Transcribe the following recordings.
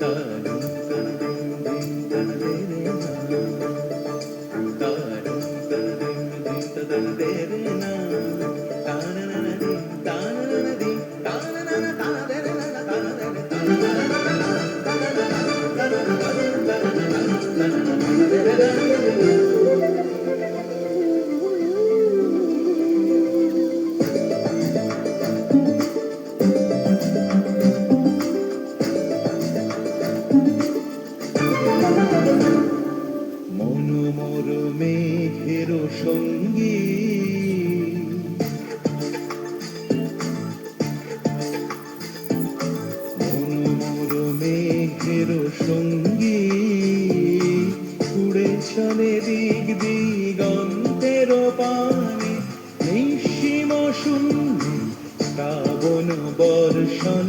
da মনোমর মেঘের সঙ্গী। মনোমর মেঘের সঙ্গী উড়ে চলে দিক দিগন্তের পানে। নিঃসীম শূন্য শ্রাবণ বর্ষণ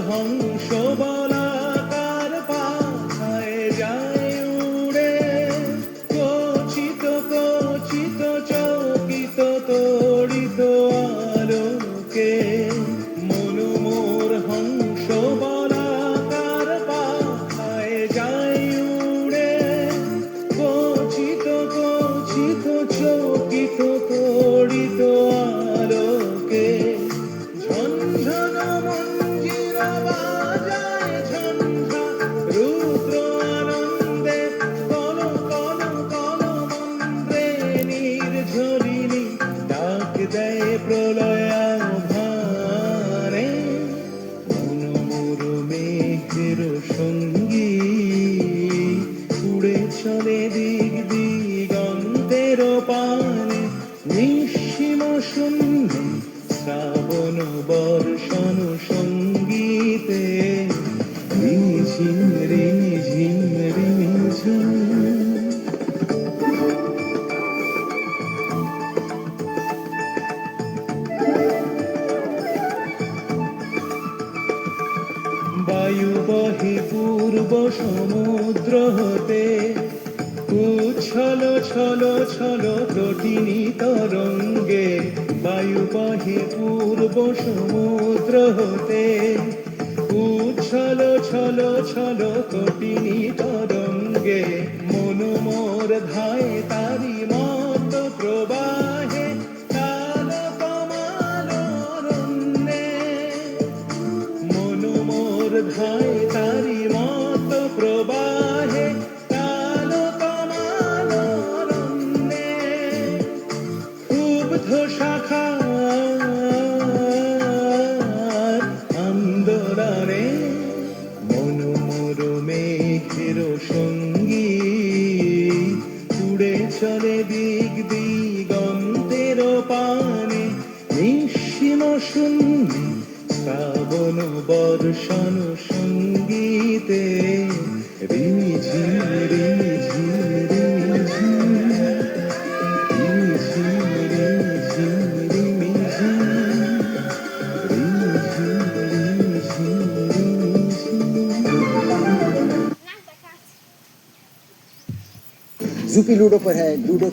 হংসবা দেয় প্রলয় ভারে মনোমর মেঘের সঙ্গী। উড়ে চলে দিক দিগন্তের পানে নিঃসীম শ্রাবণ বর্ষণ বায়ু বহে পূর্ব সমুদ্র হতে উচ্ছল, ছল ছল প্রটিনি তরঙ্গে বায়ু বহে পূর্ব সমুদ্র হতে উচ্ছল, ছল ছল কটিনি তরঙ্গে মনোমোর ধায় তারি বোধহয় তারি প্রবাহে শাখা আন্দোলনে সঙ্গী উড়ে চলে দিয়ে শ্রাবণ বর্ষণ সঙ্গীতে রিঝিম রিঝিম রিঝিম রিঝিম রিঝিম রিঝিম রিঝিম রিঝিম রিঝিম जूपी लूडो पर है लूडो